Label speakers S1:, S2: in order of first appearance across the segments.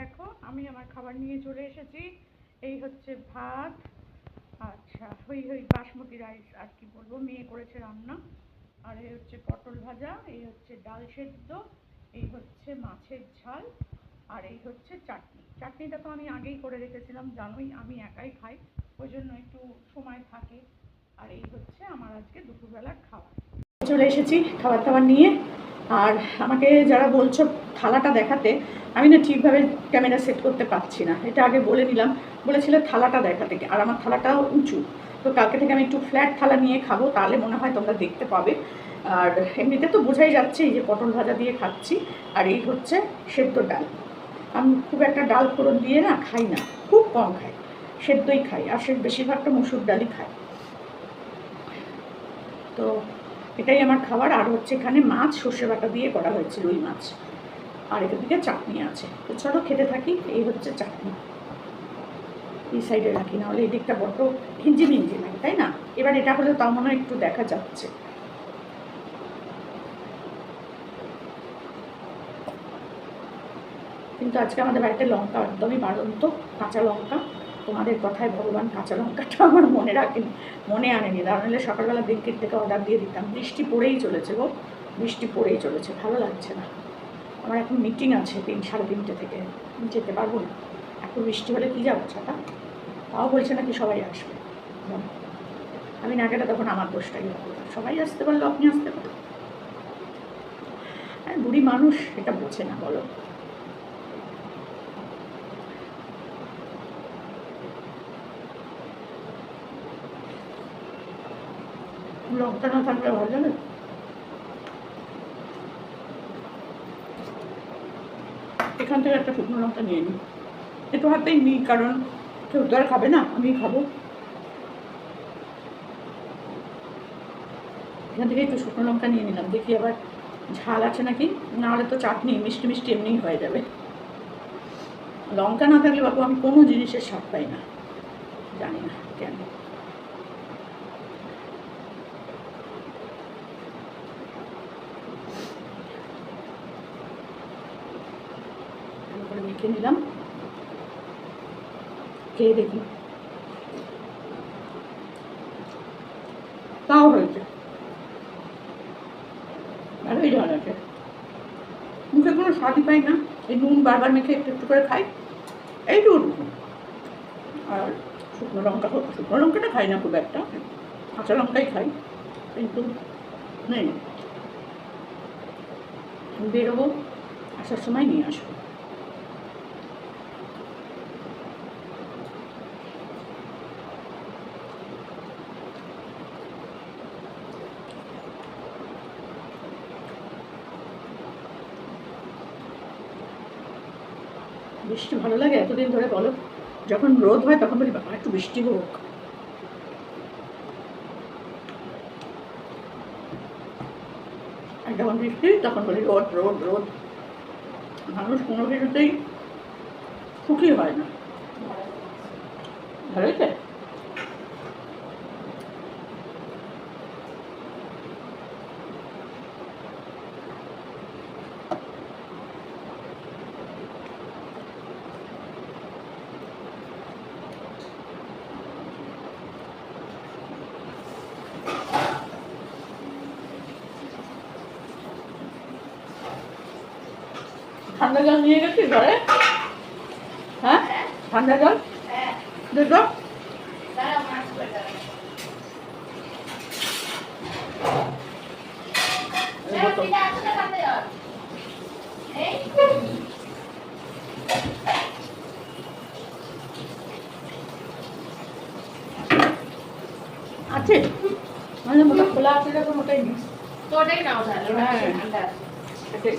S1: দেখো, আমি আমার খাবার নিয়ে চলে এসেছি। এই হচ্ছে ভাত। আচ্ছা হই হই, বাসমতি রাইস আর কি বলব, মেয়ে করেছে রান্না। আর এই হচ্ছে পটল ভাজা, এই হচ্ছে ডাল সেদ্ধ, এই হচ্ছে মাছের ঝাল, আর এই হচ্ছে চাটনি। চাটনিটা তো আমি আগেই করে রেখেছিলাম, জানোই আমি একাই খাই, ওই জন্য একটু সময় থাকে। আর এই হচ্ছে আমার আজকে দুপুরবেলার খাবার। চলে এসেছি খাবার দাবার নিয়ে। আর আমাকে যারা বলছো থালাটা দেখাতে, আমি না ঠিকভাবে ক্যামেরা সেট করতে পারছি না। এটা আগে বলে নিলাম, বলেছিল থালাটা দেখাতে আর আমার থালাটাও উঁচু। তো কালকে থেকে আমি একটু ফ্ল্যাট থালা নিয়ে খাব, তাহলে মনে হয় তোমরা দেখতে পাবে। আর এমনিতে তো বোঝাই যাচ্ছে এই যে পটল ভাজা দিয়ে খাচ্ছি, আর এই হচ্ছে সেদ্ধ ডাল। আমি খুব একটা ডাল ফোড়ন দিয়ে না খাই না, খুব কম খাই, সেদ্ধই খাই, আর সে বেশিরভাগটা মুসুর ডালই খাই। তো এটাই আমার খাবার। আর হচ্ছে এখানে মাছ, সর্ষে বাটা দিয়ে করা হয়েছে রুই মাছ। আর থেকে চাটনি আছে। তো চলো খেতে থাকি, এই হচ্ছে চাটনি। এই সাইডে রাখি না হলে এই দিকটা বড্ড হিঞ্জি মিঞ্জি লাগে, তাই না? এবার এটা হলে তাও মনে একটু দেখা যাচ্ছে। কিন্তু আজকে আমাদের বাড়িতে লঙ্কা একদমই বাড়ন্ত, কাঁচা লঙ্কা। তোমাদের কথায় ভগবান কাঁচা লঙ্কাটা আমার মনে রাখেনি, মনে আনেনি। নাহলে সকালবেলা ব্লিঙ্কিট থেকে অর্ডার দিয়ে দিতাম। বৃষ্টি পড়েই চলেছে গো, বৃষ্টি পড়েই চলেছে, ভালো লাগছে না। আমার এখন মিটিং আছে তিন, সাড়ে তিনটে থেকে। যেতে পারব না। এখন বৃষ্টি হলে কী যাব ছাতা? তাও বলছে নাকি সবাই আসবে। আমি না গেলে তখন আমার দোষটাই হবে। সবাই আসতে পারল, আপনি আসতে পারল আর বুড়ি মানুষ, এটা বোঝে না, বলো। লঙ্কা না থাকলে ভালো যাবে এখান থেকে একটা শুকনো লঙ্কা নিয়ে নিই। একটু হাতেই নিই, কারণ কেউ তো আর খাবে না আমি খাব। এখান থেকে একটু শুকনো লঙ্কা নিয়ে নিলাম, দেখি আবার ঝাল আছে নাকি? নাহলে তো চাটনি, মিষ্টি মিষ্টি এমনিই হয়ে যাবে। লঙ্কা না থাকলে বাবু আমি কোনো জিনিসের স্বাদ পাই না। জানি না কেন ভালো করে মেখে নিলাম। খেয়ে দেখি। তাও হয়েছে। ভালোই আছে মুখে কোনো স্বাদই পাই না। এই নুন বারবার মেখে একটু একটু করে খাই। এইটুকু আর শুকনো লঙ্কা শুকনো লঙ্কাটা খাই না খুব একটা। কাঁচা লঙ্কাই খাই। কিন্তু নেই। বেরোবো, আসার সময় নিয়ে আসব। বৃষ্টি ভালো লাগে? এতদিন ধরে বলো। যখন রোদ হয় তখন বলি, বাবা, একটু বৃষ্টি হোক। যখন বৃষ্টি, তখন বলি, রোদ রোদ রোদ। মানুষ কোনো কিছুতেই সুখী হয় না। ভালো হয়েছে ঠান্ডা জল নিয়ে গেছিস ঘরে? হ্যাঁ? ঠান্ডা জল? দুটো? আছে? মানে মোটা খোলা আছে যখন ওটাই নিস
S2: তো ওটাই নাও তাহলে
S1: হ্যাঁ।
S2: ঠান্ডা আছে।
S1: এটাই।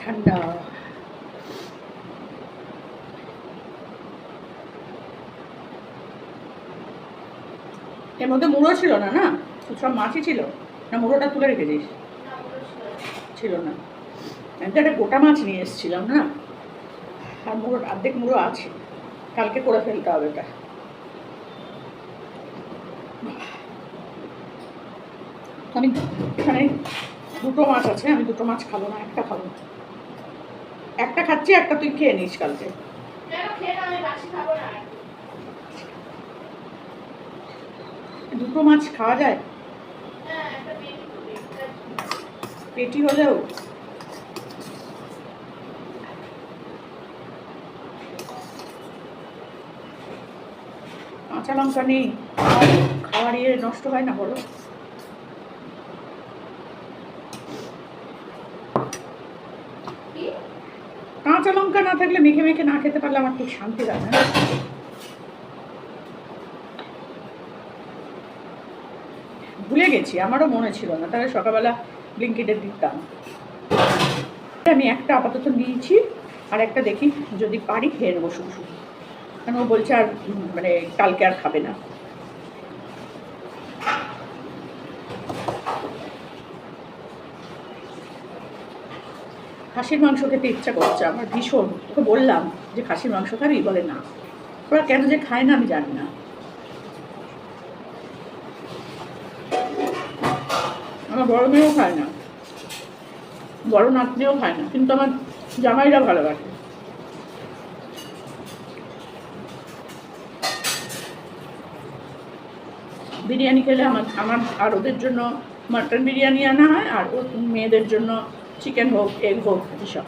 S1: ঠান্ডা এর মধ্যে মুড়ো ছিল না না? সব মাছই ছিল। না, মুড়োটা তুলে রেখেছিস? ছিল না। আমি তো একটা গোটা মাছ নিয়ে এসেছিলাম, না? আর মুড়ো, অর্ধেক মুড়ো আছে। কালকে করে ফেলতে হবে এটা আমি এখানে দুটো মাছ আছে, আমি দুটো মাছ খাব না, একটা খাব একটা খাচ্ছি, একটা তুই খেয়ে নিস কালকে। দুটো মাছ খাওয়া যায়? পেটি হলেও? কাঁচা লঙ্কা নেই, খাওয়ার ইয়ে নষ্ট হয় না বলো? কাঁচা লঙ্কা না থাকলে মেখে মেখে না খেতে পারলে আমার খুব শান্তি লাগে না। ভুলে গেছি, আমারও মনে ছিল না, তাহলে সকালবেলা ব্লিঙ্কিটে দিতাম। আমি একটা আপাতত নিয়েছি, আর একটা দেখি যদি পারি খেয়ে নেব শুধু শুধু। কারণ ও বলছে আর মানে কালকে আর খাবে না। খাসির মাংস খেতে ইচ্ছা করছে, আমার ভীষণ। ওকে বললাম যে খাসির মাংস খাবি? বলে না। ওরা কেন যে খায় না আমি জানি না। আমার বড় মেয়েও খায় না। বড় নাতনিও খায় না, কিন্তু আমার জামাইরা ভালোবাসে। বিরিয়ানি খেলে আমার আমার, আর ওদের জন্য মাটন বিরিয়ানি আনা হয়, আর ওর মেয়েদের জন্য চিকেন হোক এগ হোক এসব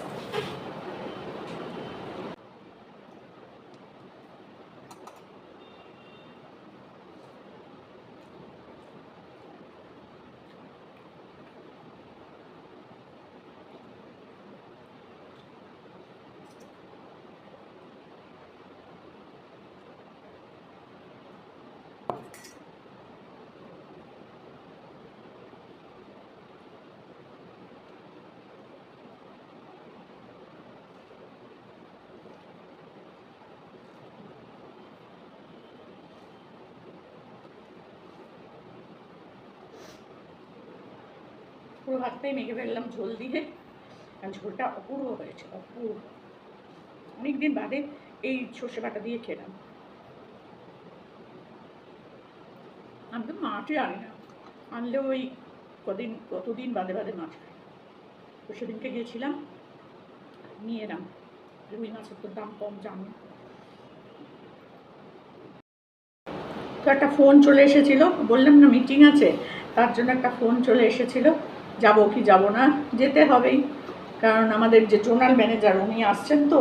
S1: পুরো ভাতটাই মেখে ফেললাম ঝোল দিয়ে। আর ঝোলটা অপূর্ব হয়েছে, অপূর্ব। অনেকদিন বাদে এই সর্ষে বাটা দিয়ে খেলাম। আমি তো মাছই আনি না। আনলে ওই কদিন, কতদিন বাদে বাদে মাছ খাই। তো সেদিনকে গিয়েছিলাম, নিয়ে এলাম। রুই মাছের তো দাম কম, জানি। তো একটা ফোন চলে এসেছিল, বললাম না মিটিং আছে, তার জন্য একটা ফোন চলে এসেছিল। যাব কি যাব না, যেতে হবেই। কারণ আমাদের যে জোনাল ম্যানেজার উনি আসছেন তো,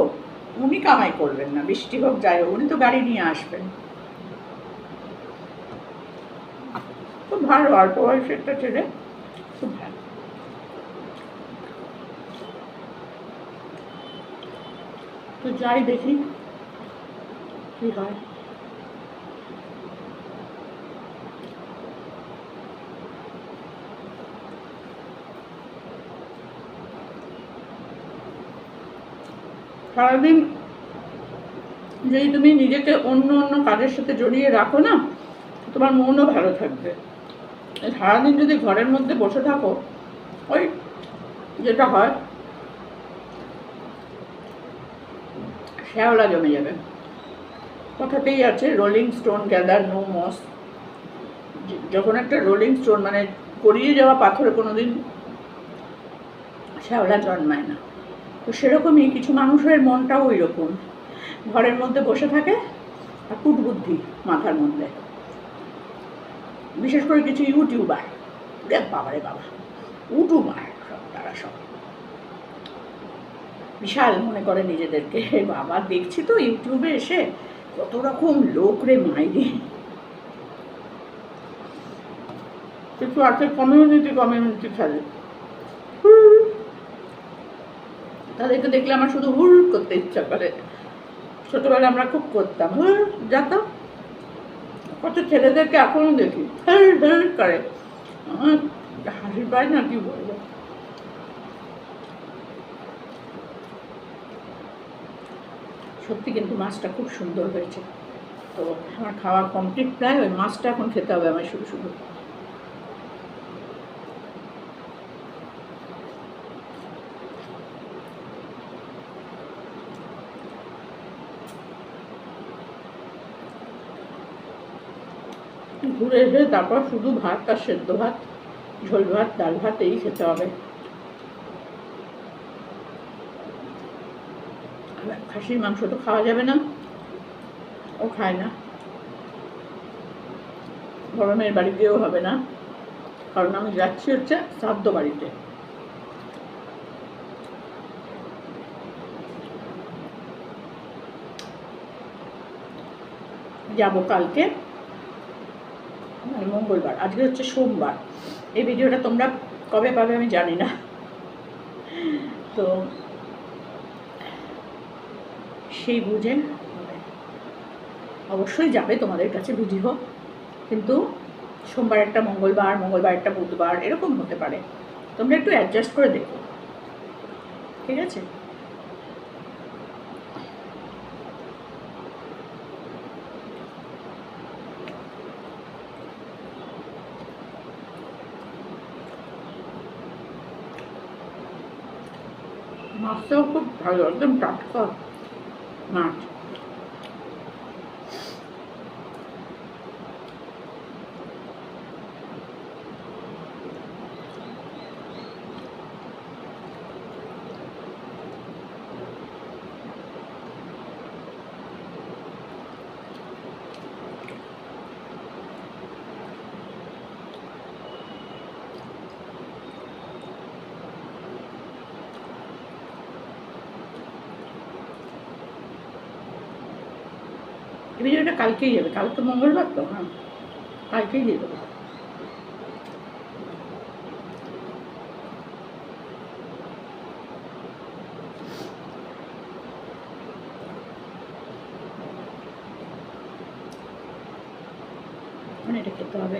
S1: উনি কামাই করবেন না, বৃষ্টি হোক, যাই হোক, উনি তো গাড়ি নিয়ে আসবেন। খুব ভালো, অল্প বয়সের একটা ছেলে, খুব ভালো। তো যাই দেখি, কি হয়। সারাদিন যদি তুমি নিজেকে অন্য অন্য কাজের সাথে জড়িয়ে রাখো না, তোমার মনও ভালো থাকবে। সারাদিন যদি ঘরের মধ্যে বসে থাকো, ওই যেটা হয়, শ্যাওলা জমে যাবে। কথাতেই আছে rolling stone gather no moss যখন একটা রোলিং স্টোন মানে গড়িয়ে যাওয়া পাথরে কোনোদিন শ্যাওলা জন্মায় না। তো সেরকমই কিছু মানুষের মনটাও ওই রকম ঘরের মধ্যে বসে থাকে আর কুটবুদ্ধি মাথার মধ্যে। বিশেষ করে কিছু ইউটিউবার। বাবারে বাবা, ইউটিউবার সব, তারা সব। বিশাল মনে করে নিজেদেরকে বাবা, দেখছি তো ইউটিউবে এসে কত রকম লোক রে মাইরে। কিছু আছে কমিউনিটি কমিউনিটি খেলে তাদেরকে দেখলে আমার শুধু হুল করতে ইচ্ছা করে। ছোটবেলায় আমরা খুব করতাম। হুল যাতো কত ছেলেদেরকে এখনও দেখি। হেল হেল করে। হাসি পায় না, কি বলব? সত্যি কিন্তু মাছটা খুব সুন্দর হয়েছে। তো আমার খাওয়া কমপ্লিট প্রায়, ওই মাছটা এখন খেতে হবে আমার শুধু শুধু। ঘুরে এসে তারপর শুধু ভাত আর সেদ্ধ ভাত, ঝোল ভাত, ডাল ভাত, এই খেতে হবে। খাসির মাংস তো খাওয়া যাবে না। ও খায় না। গরমের বাড়ি হবে না। কারণ আমি যাচ্ছি হচ্ছে শ্রাদ্ধ বাড়িতে। যাব কালকে। মঙ্গলবার, আজকে হচ্ছে সোমবার। এই ভিডিওটা তোমরা কবে পাবে আমি জানি না। তো সেই বুঝে অবশ্যই যাবে তোমাদের কাছে ভিডিও কিন্তু সোমবার একটা মঙ্গলবার মঙ্গলবার একটা বুধবার, এরকম হতে পারে। তোমরা একটু অ্যাডজাস্ট করে দেখো। ঠিক আছে? মাছটাও খুব ভালো একদম টাটকা মাছ এই ভিডিওটা কালকেই যাবে কাল তো মঙ্গলবার তো হ্যাঁ। কালকেই দিয়ে দেবো মানে এটা খেতে হবে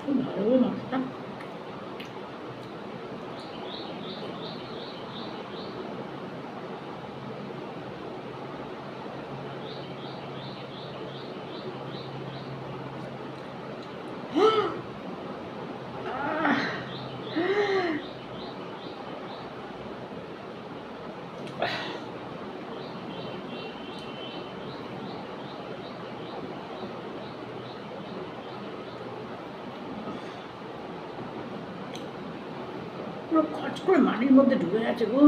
S1: খুব ভালো গো মাছটা পুরো খচ করে মাটির মধ্যে ঢুকে গেছে গো।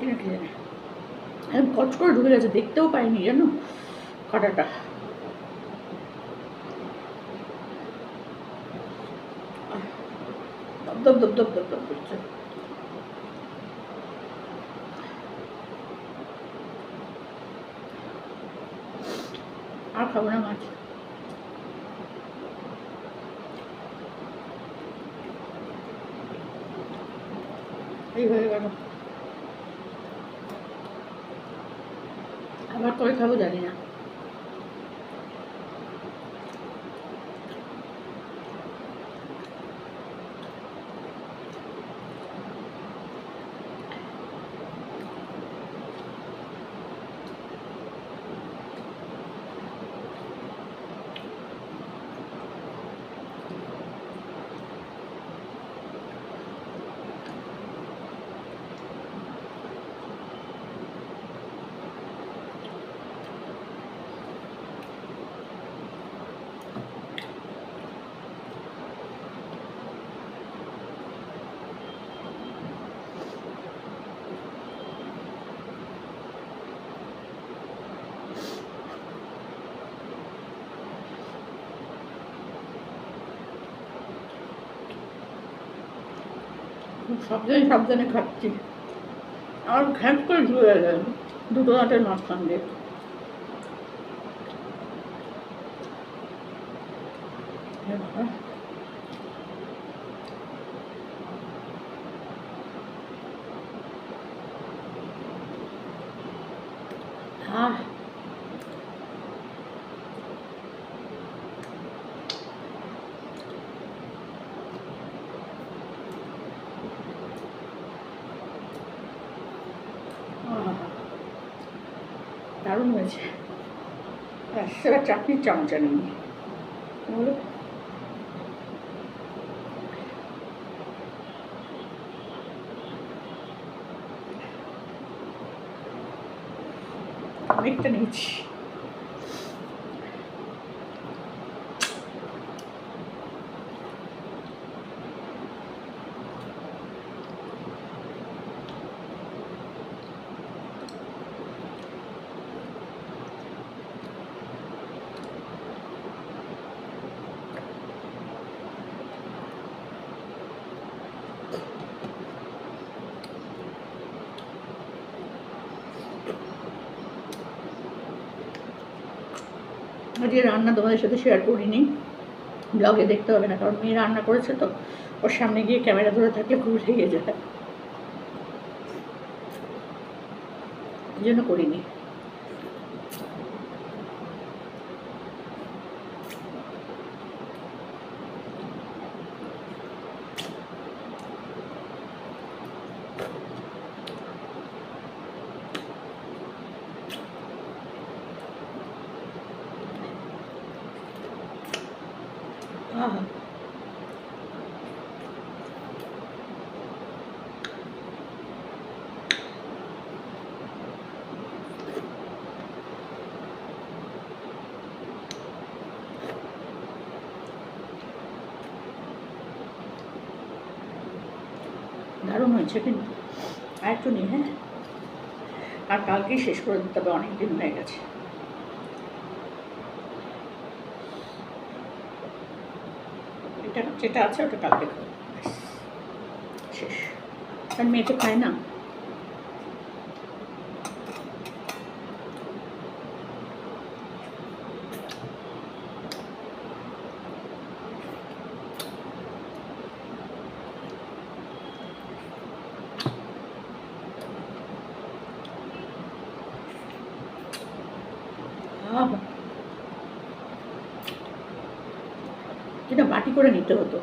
S1: কিনা কচ করে ঢুকে গেছে, দেখতেও পাইনি, জানো? কাটাটা। দপ দপ দপ দপ দপ করছে। আর খাব না মাছ এই হয়ে গেল আবার কবে খাব জানি না সাবধানে সাবধানে খাচ্ছি। আর ঘ্যাট করে ধুয়ে গেল দুটো দাঁতের মাঝখান দিয়ে। হে বাবা। আহ আহ, দারুণ হয়েছে ব্যাস, এবার চাটনির চামচা নিই বলো অনেকটা নিয়েছি আজকে রান্না তোমাদের সাথে শেয়ার করিনি। ব্লগে দেখতে হবে না, কারণ মেয়ে রান্না করেছে তো। ওর সামনে গিয়ে ক্যামেরা ধরে থাকলে খুব লেগে যায়। এই জন্য করিনি। দারুণ হয়েছে কিন্তু। আর একটু নিই হ্যাঁ। আর কালকেই শেষ করে দিতে হবে অনেক দিন হয়ে গেছে। এটা যেটা আছে, ওটা কালকে শেষ। কারণ মেয়ে তো খায় না? আহ এটা বাটি করে নিতে হতো।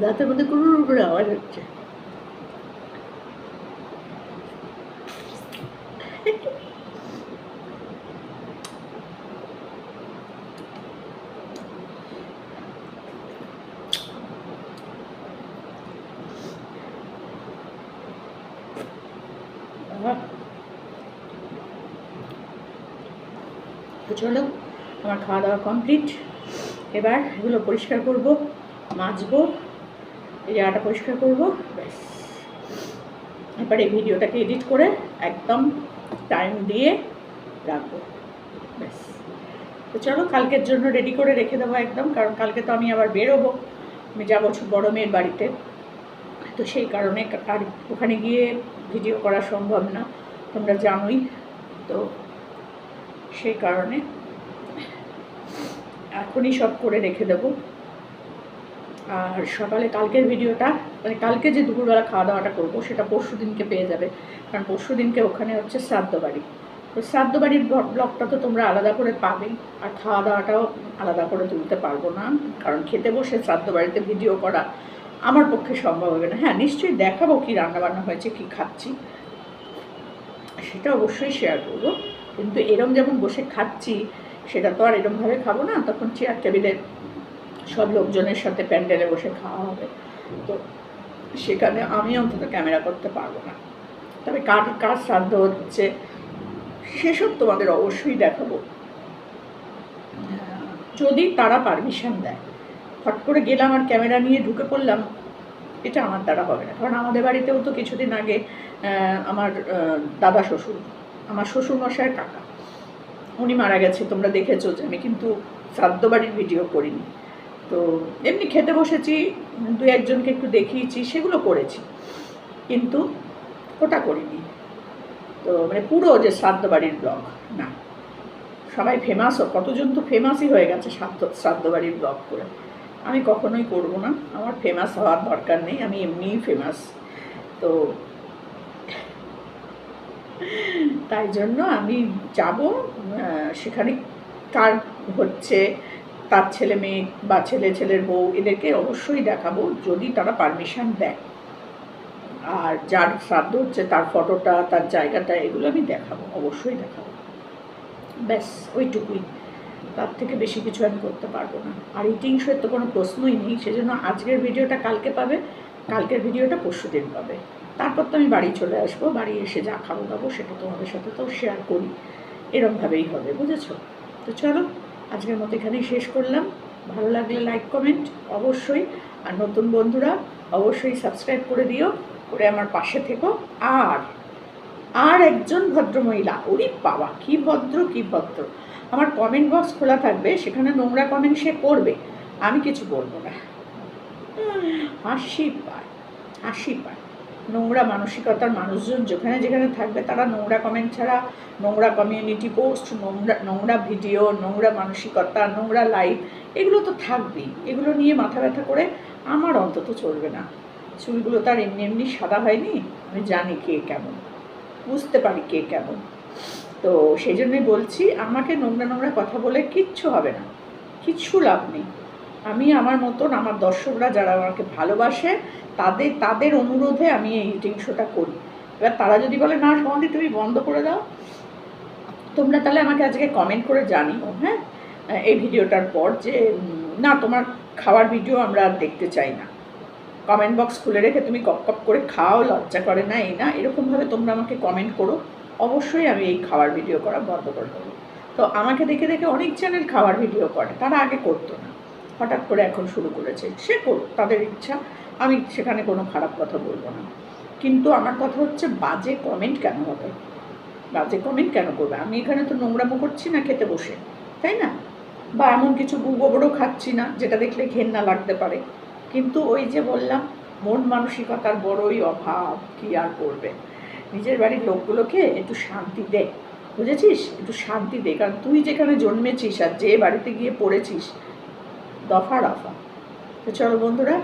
S1: দাঁতের মধ্যে কুড়ুর করে আওয়াজ হচ্ছে আহ। তো চলো আমার খাওয়া দাওয়া কমপ্লিট এবার এগুলো পরিষ্কার করব, মাজবো, এই জায়গাটা পরিষ্কার করব, ব্যাস। এবার এই ভিডিওটাকে এডিট করে একদম টাইম দিয়ে রাখব, ব্যাস। তো চলো কালকের জন্য রেডি করে রেখে দেবো একদম, কারণ কালকে তো আমি আবার বেরোবো। আমি যাব বড় মেয়ের বাড়িতে। তো সেই কারণে আর ওখানে গিয়ে ভিডিও করা সম্ভব না, তোমরা জানোই। তো সেই কারণে এখনই সব করে রেখে দেবো। আর সকালে কালকের ভিডিওটা মানে কালকে যে দুপুরবেলা খাওয়া দাওয়াটা করব, সেটা পরশু দিনকে পেয়ে যাবে। কারণ পরশু দিনকে ওখানে হচ্ছে শ্রাদ্ধ বাড়ি তো শ্রাদ্ধ বাড়ির ব্লগ- ব্লগটা তো তোমরা আলাদা করে পাবেই। আর খাওয়া দাওয়াটাও আলাদা করে তুলতে পারব না, কারণ খেতে বসে শ্রাদ্ধ বাড়িতে ভিডিও করা আমার পক্ষে সম্ভব হবে না। হ্যাঁ নিশ্চয়ই দেখাবো কি রান্নাবান্না হয়েছে, কি খাচ্ছি। সেটা অবশ্যই শেয়ার করব। কিন্তু এরম যেমন বসে খাচ্ছি সেটা তো আর এরমভাবে খাব না, তখন চেয়ার টেবিলে সব লোকজনের সাথে প্যান্ডেলে বসে খাওয়া হবে। তো সেখানে আমি অন্তত ক্যামেরা করতে পারব না। তবে কার কার শ্রাদ্ধ হচ্ছে, সেসব তোমাদের অবশ্যই দেখাবো। যদি তারা পারমিশন দেয়, ফট করে গেলাম আর ক্যামেরা নিয়ে ঢুকে পড়লাম, এটা আমার দ্বারা হবে না। কারণ আমাদের বাড়িতেও তো কিছুদিন আগে আমার দাদা শ্বশুর, আমার শ্বশুর মশাইয়ের কাকা। উনি মারা গেছে, তোমরা দেখেছ যে আমি কিন্তু শ্রাদ্ধ বাড়ির ভিডিও করিনি। তো এমনি খেতে বসেছি দু একজনকে একটু দেখিয়েছি, সেগুলো করেছি। কিন্তু ওটা করিনি। তো মানে পুরো যে শ্রাদ্ধ বাড়ির ব্লগ না। সবাই ফেমাসও কতজন তো ফেমাসই হয়ে গেছে শ্রাদ্ধ শ্রাদ্ধ বাড়ির ব্লগ করে। আমি কখনোই করব না, আমার ফেমাস হওয়ার দরকার নেই, আমি এমনিই ফেমাস তো তাই জন্য আমি যাব সেখানে কার হচ্ছে, তার ছেলে মেয়ে বা ছেলে ছেলের বউ এদেরকে অবশ্যই দেখাবো, যদি তারা পারমিশন দেয়। আর যার শ্রাদ্ধ হচ্ছে, তার ফটোটা, তার জায়গাটা, এগুলো আমি দেখাবো, অবশ্যই দেখাবো। ব্যাস, ওইটুকুই। তার থেকে বেশি কিছু আমি করতে পারব না। আর ইটিং শোয়ের তো কোনো প্রশ্নই নেই, সেজন্য আজকের ভিডিওটা কালকে পাবে, কালকের ভিডিওটা পরশু দিন পাবে। তারপর তো আমি বাড়ি চলে আসব, বাড়ি এসে যা খাব দাবো সেটা তোমাদের সাথে তো শেয়ার করি। এরমভাবেই হবে, বুঝেছ? তো চলো, আজকের মতো এখানেই শেষ করলাম। ভালো লাগলে লাইক কমেন্ট অবশ্যই। আর নতুন বন্ধুরা, অবশ্যই সাবস্ক্রাইব করে দিও, করে আমার পাশে থেকো। আর আর একজন ভদ্রমহিলা, ওরে বাবা, কি ভদ্র কি ভদ্র। আমার কমেন্ট বক্স খোলা থাকবে, সেখানে নোংরা কমেন্ট সে করবে। আমি কিছু বলব না। হাসি পায় হাসি পায়। নোংরা মানসিকতার মানুষজন যেখানে যেখানে থাকবে তারা নোংরা কমেন্ট ছাড়া, নোংরা কমিউনিটি পোস্ট নোংরা নোংরা ভিডিও নোংরা মানসিকতা, নোংরা লাইফ এগুলো তো থাকবেই। এগুলো নিয়ে মাথা ব্যথা করে আমার অন্তত চলবে না। চুলগুলো তার এমনি এমনি সাদা হয়নি, আমি জানি কে কেমন, বুঝতে পারি কে কেমন। তো সেই জন্যই বলছি, আমাকে নোংরা নোংরা কথা বলে কিচ্ছু হবে না, কিচ্ছু লাভ নেই। আমি আমার মতন আমার দর্শকরা যারা আমাকে ভালোবাসে, তাদের তাদের অনুরোধে আমি এই ইটিং শোটা করি। এবার তারা যদি বলে, না সমাধি তুমি বন্ধ করে দাও। তোমরা তাহলে আমাকে আজকে কমেন্ট করে জানিও হ্যাঁ? এই ভিডিওটার পর যে না, তোমার খাওয়ার ভিডিও আমরা আর দেখতে চাই না। কমেন্ট বক্স খুলে রেখে তুমি কপ কপ করে খাও, লজ্জা করে না, এই না, এরকমভাবে তোমরা আমাকে কমেন্ট করো। অবশ্যই আমি এই খাওয়ার ভিডিও করা বন্ধ করে দেবো। তো আমাকে দেখে দেখে অনেক চ্যানেল খাওয়ার ভিডিও করে, তারা আগে করতো না। হঠাৎ করে এখন শুরু করেছে। সে করুক, তাদের ইচ্ছা। আমি সেখানে কোনো খারাপ কথা বলব না। কিন্তু আমার কথা হচ্ছে, বাজে কমেন্ট কেন হবে? বাজে কমেন্ট কেন করবে? আমি এখানে তো নোংরামো করছি না খেতে বসে, তাই না? বা এমন কিছু গোবরও খাচ্ছি না, যেটা দেখলে ঘেন্না লাগতে পারে। কিন্তু ওই যে বললাম, মন মানসিকতার বড়ই অভাব, কি আর করবে? নিজের বাড়ির লোকগুলোকে একটু শান্তি দে, বুঝেছিস? একটু শান্তি দে, কারণ তুই যেখানে জন্মেছিস আর যে বাড়িতে গিয়ে পড়েছিস দফা রফা তো চলো বন্ধুরা